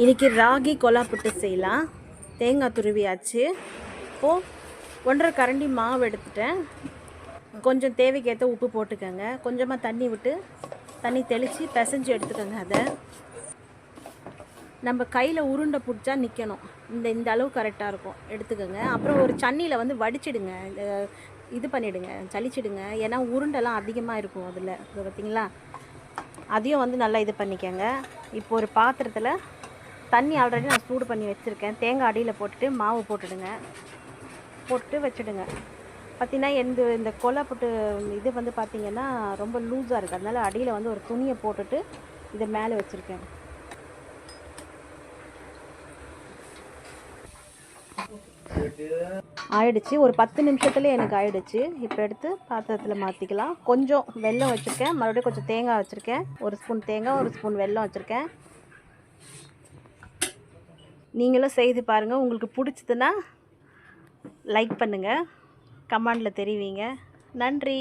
இன்றைக்கி ராகி கொலா புட்டு செய்யலாம். தேங்காய் துருவியாச்சு. இப்போது ஒன்றரை கரண்டி மாவு எடுத்துட்டேன். கொஞ்சம் தேவைக்கேற்ற உப்பு போட்டுக்கோங்க. கொஞ்சமாக தண்ணி விட்டு தண்ணி தெளித்து பிசைஞ்சு எடுத்துக்கோங்க அதை. நம்ம கையில் உருண்டை பிடிச்சா நிற்கணும் இந்த இந்த அளவு கரெக்டாக இருக்கும். எடுத்துக்கோங்க. அப்புறம் ஒரு சன்னியில் வந்து வடிச்சிடுங்க. இந்த இது பண்ணிவிடுங்க சளிச்சிடுங்க. ஏன்னா உருண்டெல்லாம் அதிகமாக இருக்கும் அதில். பார்த்தீங்களா அதையும் வந்து நல்லா இது பண்ணிக்கோங்க. இப்போ ஒரு பாத்திரத்தில் தண்ணி ஆல்ரெடி நான் சூடு பண்ணி வச்சுருக்கேன். தேங்காய் அடியில் போட்டுட்டு மாவு போட்டுடுங்க. போட்டு வச்சுடுங்க. பார்த்தீங்கன்னா எந்த இந்த கொலை போட்டு இது வந்து பார்த்திங்கன்னா ரொம்ப லூஸாக இருக்குது அதனால அடியில் வந்து ஒரு துணியை போட்டுட்டு இதை மேலே வச்சுருக்கேன். ஆயிடுச்சு. ஒரு பத்து நிமிஷத்துல எனக்கு ஆயிடுச்சு. இப்போ எடுத்து பாத்திரத்தில் மாற்றிக்கலாம் கொஞ்சம் வெல்லம் வச்சுருக்கேன். மறுபடியும் கொஞ்சம் தேங்காய் வச்சுருக்கேன். ஒரு ஸ்பூன் தேங்காய் ஒரு ஸ்பூன் வெல்லம் வச்சுருக்கேன். நீங்களும் செய்து பாருங்கள் உங்களுக்கு பிடிச்சதுன்னா லைக் பண்ணுங்கள் கமெண்டில் தெரிவிங்க. நன்றி.